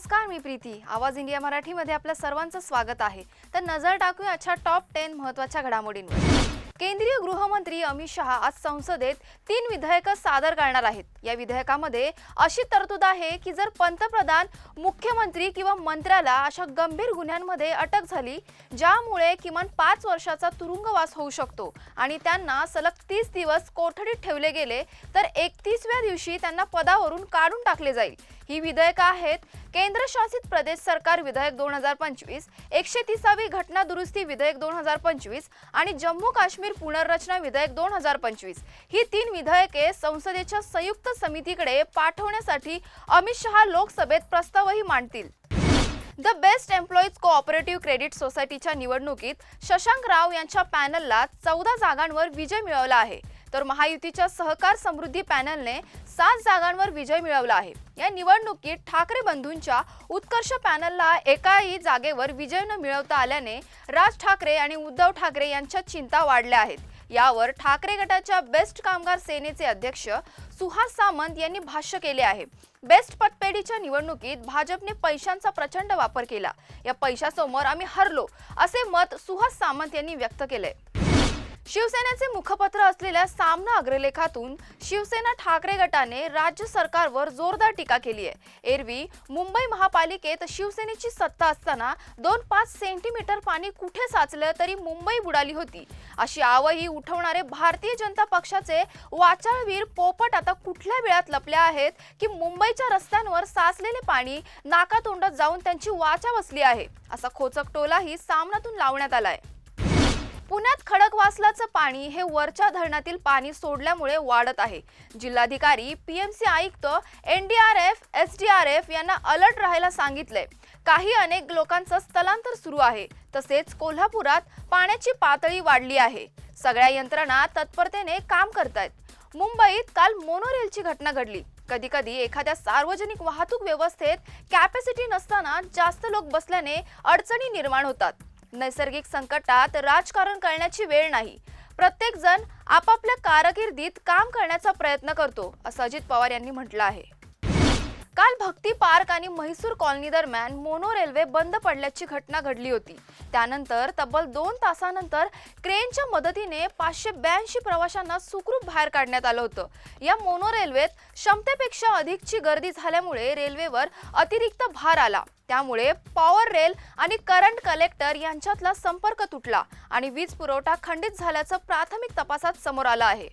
नमस्कार मी प्रीती. आवाज इंडिया मराठीमध्ये आपल्या सर्वांचं स्वागत आहे. तर नजर टाकूया आजच्या टॉप टेन महत्त्वाच्या घडामोडींवर. केंद्रीय गृहमंत्री अमित शहा आज संसदेत तीन विधेयकं सादर करणार आहेत. या विधेयकामध्ये अशी तरतूद आहे की जर पंतप्रधान मुख्यमंत्री किंवा मंत्र्याला अशा गंभीर गुन्ह्यांमध्ये अटक झाली ज्यामुळे किमान पाच वर्षाचा तुरुंगवास होऊ शकतो आणि त्यांना सलग तीस दिवस कोठडीत ठेवले गेले तर एकतीसव्या दिवशी त्यांना पदावरून काढून टाकले जाईल. ही विधेयकं आहेत केंद्रशासित प्रदेश सरकार विधेयक दोन हजार पंचवीस एकशे तिसावी घटना दुरुस्ती विधेयक दोन हजार पंचवीस आणि जम्मू काश्मीर पुनर्रचना विधेयक दोन हजार पंचवीस. ही तीन विधेयके संसदेच्या संयुक्त समितीकडे पाठवण्यासाठी अमित शहा लोकसभेत प्रस्तावही मांडतील. The best employees cooperative credit सोसायटीच्या निवडणुकीत शशांक राव यांच्या पॅनलला चौदा जागांवर विजय मिळवला आहे. तर महायुतीच्या सहकार समृद्धी पॅनलने सात जागांवर विजय मिळवला आहे. या निवडणुकीत ठाकरे बंधूंच्या उत्कर्ष पॅनलला एकाही जागेवर विजय न मिळवता आल्याने राज ठाकरे आणि उद्धव ठाकरे यांच्या चिंता वाढल्या आहेत. यावर ठाकरे गटाच्या बेस्ट कामगार सेनेचे अध्यक्ष सुहास सामंत यांनी भाष्य केले आहे. बेस्ट पतपेढीच्या निवडणुकीत भाजपने पैशांचा प्रचंड वापर केला. या पैशासमोर आम्ही हरलो असे मत सुहास सामंत यांनी व्यक्त केलंय. शिवसेनेचे मुखपत्र असलेल्या सामना अग्रलेखातून शिवसेना ठाकरे गटाने राज्य सरकारवर जोरदार टीका केली आहे. एरवी मुंबई महापालिकेत शिवसेनेची सत्ता असताना दोन पाच सेंटीमीटर पाणी कुठे साचलं तरी मुंबई बुडाली होती. अशी आवही उठवणारे भारतीय जनता पक्षाचे वाचाळवीर पोपट आता कुठल्या वेळात लपले आहेत की मुंबईच्या रस्त्यांवर साचलेले पाणी नाकातोंडात जाऊन त्यांची वाचा बसली आहे. असा खोचक टोलाही सामनातून लावण्यात आलाय. पुण्यात खडकवासलाचं पाणी हे वरच्या धरणातील पाणी सोडल्यामुळे वाढत आहे. जिल्हाधिकारी पीएमसी आयुक्त एनडीआरएफ एसडीआरएफ यांना अलर्ट राहायला सांगितलंय. काही अनेक लोकांचं स्थलांतर सुरू आहे. तसेच कोल्हापुरात पाण्याची पातळी वाढली आहे. सगळ्या यंत्रणा तत्परतेने काम करतायत. मुंबईत काल मोनोरेलची घटना घडली. कधी कधी एखाद्या सार्वजनिक वाहतूक व्यवस्थेत कॅपॅसिटी नसताना जास्त लोक बसल्याने अडचणी निर्माण होतात. नैसर्गिक संकटात राजकारण करण्याची वेळ नाही. प्रत्येक जण आपापल्या कारकिर्दीत काम करण्याचा प्रयत्न करतो असं अजित पवार यांनी म्हटलं आहे. काल भक्ती पार्क आणि म्हैसूर कॉलनी दरम्यान मोनो रेल्वे बंद पडल्याची घटना घडली होती. त्यानंतर तब्बल दोन तासानंतर क्रेनच्या मदतीने पाचशे ब्याऐंशी प्रवाशांना सुखरूप बाहेर काढण्यात आलं होतं. या मोनो रेल्वेत क्षमतेपेक्षा अधिकची गर्दी झाल्यामुळे रेल्वेवर अतिरिक्त भार आला. त्यामुळे पॉवर रेल आणि करंट कलेक्टर यांच्यातला संपर्क तुटला आणि वीज पुरवठा खंडित झाल्याचं प्राथमिक तपासात समोर आलं आहे.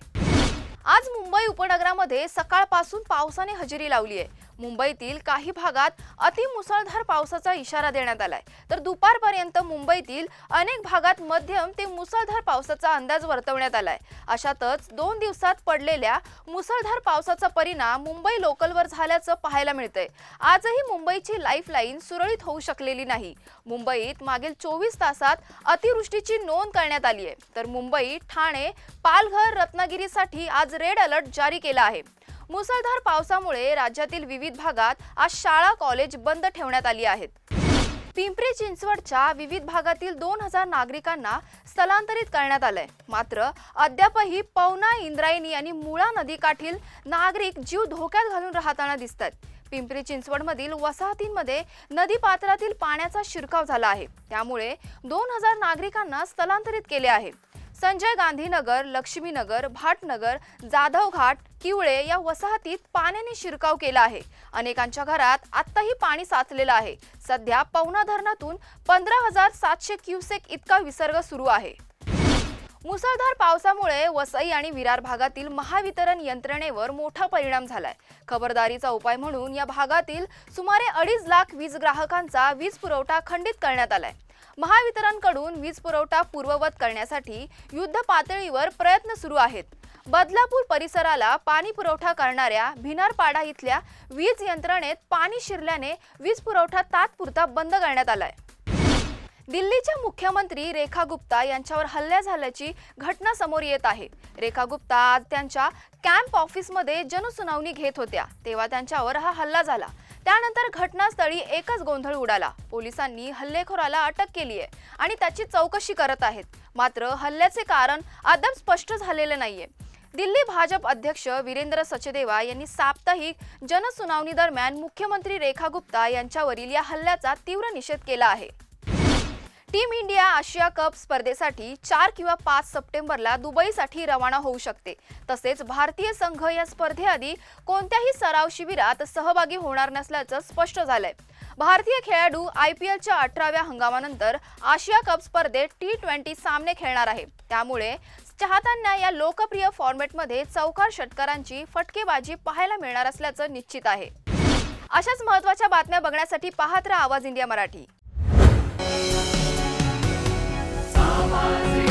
आज मुंबई उपनगरामध्ये सकाळपासून पावसाने हजेरी लावली आहे. मुंबईतील काही भागात अतिमुसळधार पावसाचा इशारा देण्यात आलाय. तर दुपारपर्यंत मुंबईतील अनेक भागात मध्यम ते मुसळधार पावसाचा अंदाज वर्तवण्यात आलाय. अशातच दोन दिवसात पडलेल्या मुसळधार पावसाचा परिणाम मुंबई लोकलवर झाल्याचं पाहायला मिळतंय. आजही मुंबईची लाईफलाईन सुरळीत होऊ शकलेली नाही. मुंबईत मागील चोवीस तासात अतिवृष्टीची नोंद करण्यात आली आहे तर मुंबई ठाणे पालघर रत्नागिरीसाठी आज रेड अलर्ट जारी केला आहे. मुसळधार पावसामुळे राज्यातील विविध भागात आज शाळा कॉलेज बंद ठेवण्यात आली आहेत. पिंपरी चिंचवडच्या विविध भागातील दोन हजार नागरिकांना स्थलांतरित करण्यात आलंय. मात्र अद्यापही पवना इंद्रायणी आणि मुळा नदीकाठील नागरिक जीव धोक्यात घालून राहताना दिसत आहेत पिंपरी चिंचवडमधील वसाहतींमध्ये नदी पात्रातील पाण्याचा शिरकाव झाला आहे. त्यामुळे दोन हजार नागरिकांना स्थलांतरित केले आहे. संजय गांधीनगर लक्ष्मीनगर भाटनगर जाधव घाट किवळे या वसाहतीत पाण्याने शिरकाव केला आहे. अनेकांच्या घरात आत्ताही पाणी साचलेलं आहे. सध्या पवना धरणातून पंधरा हजार सातशे क्युसेक इतका विसर्ग सुरू आहे. मुसळधार पावसामुळे वसई आणि विरार भागातील महावितरण यंत्रणेवर मोठा परिणाम झालाय. खबरदारीचा उपाय म्हणून या भागातील सुमारे अडीच लाख वीज ग्राहकांचा वीज पुरवठा खंडित करण्यात आलाय. महावितरणकडून वीज पुरवठा पूर्ववत करण्यासाठी युद्ध पातळीवर प्रयत्न सुरू आहेत. बदलापूर परिसराला पाणी पुरवठा करणाऱ्या भिनारपाडा इथल्या वीज यंत्रणेत पाणी शिरल्याने वीज पुरवठा तात्पुरता बंद करण्यात आलाय. दिल्लीच्या मुख्यमंत्री रेखा गुप्ता यांच्यावर हल्ला झाल्याची घटना समोर येत आहे. रेखा गुप्ता आज त्यांच्या कॅम्प ऑफिसमध्ये जनसुनावणी घेत होत्या. तेव्हा त्यांच्यावर हा हल्ला झाला. त्यानंतर घटनास्थळी एकच गोंधळ उडाला. पोलिसांनी हल्लेखोराला अटक केली आहे आणि त्याची चौकशी करत आहेत. मात्र हल्ल्याचे कारण अद्याप स्पष्ट झालेलं नाहीये. दिल्ली भाजप अध्यक्ष वीरेंद्र सचदेवा यांनी साप्ताहिक जनसुनावणी दरम्यान मुख्यमंत्री रेखा गुप्ता यांच्यावरील या हल्ल्याचा तीव्र निषेध केला आहे. टीम इंडिया आशिया कप स्पर्धेसाठी चार किंवा पाच सप्टेंबरला दुबईसाठी रवाना होऊ शकते. तसेच भारतीय संघ या स्पर्धेआधी कोणत्याही सराव शिबिरात सहभागी होणार नसल्याचं स्पष्ट झालंय. भारतीय खेळाडू आय पी एलच्या अठराव्या हंगामानंतर आशिया कप स्पर्धेत टी ट्वेंटी सामने खेळणार आहे. त्यामुळे चाहत्यांना या लोकप्रिय फॉर्मॅटमध्ये चौकार षटकारांची फटकेबाजी पाहायला मिळणार असल्याचं निश्चित आहे. अशाच महत्त्वाच्या बातम्या बघण्यासाठी पाहत राहा आवाज इंडिया मराठी. was